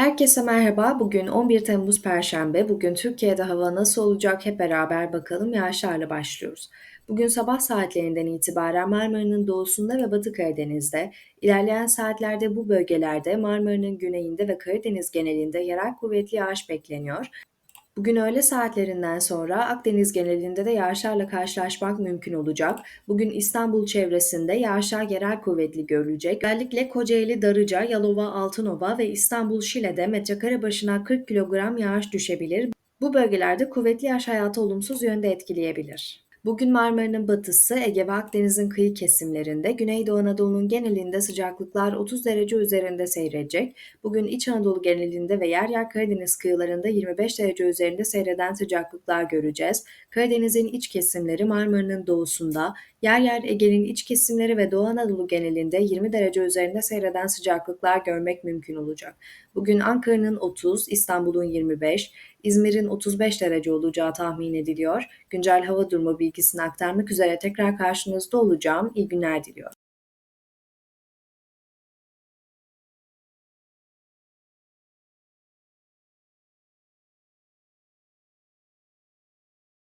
Herkese merhaba. Bugün 11 Temmuz Perşembe. Bugün Türkiye'de hava nasıl olacak hep beraber bakalım. Yağışlarla başlıyoruz. Bugün sabah saatlerinden itibaren Marmara'nın doğusunda ve Batı Karadeniz'de, ilerleyen saatlerde bu bölgelerde Marmara'nın güneyinde ve Karadeniz genelinde yerel kuvvetli yağış bekleniyor. Bugün öğle saatlerinden sonra Akdeniz genelinde de yağışlarla karşılaşmak mümkün olacak. Bugün İstanbul çevresinde yağışlar yerel kuvvetli görülecek. Özellikle Kocaeli, Darıca, Yalova, Altınova ve İstanbul Şile'de metrekare başına 40 kilogram yağış düşebilir. Bu bölgelerde kuvvetli yağış hayatı olumsuz yönde etkileyebilir. Bugün Marmara'nın batısı, Ege ve Akdeniz'in kıyı kesimlerinde, Güneydoğu Anadolu'nun genelinde sıcaklıklar 30 derece üzerinde seyredecek. Bugün İç Anadolu genelinde ve yer yer Karadeniz kıyılarında 25 derece üzerinde seyreden sıcaklıklar göreceğiz. Karadeniz'in iç kesimleri Marmara'nın doğusunda, yer yer Ege'nin iç kesimleri ve Doğu Anadolu genelinde 20 derece üzerinde seyreden sıcaklıklar görmek mümkün olacak. Bugün Ankara'nın 30, İstanbul'un 25, İzmir'in 35 derece olacağı tahmin ediliyor. Güncel hava durumu bilgisini aktarmak üzere tekrar karşınızda olacağım. İyi günler diliyorum.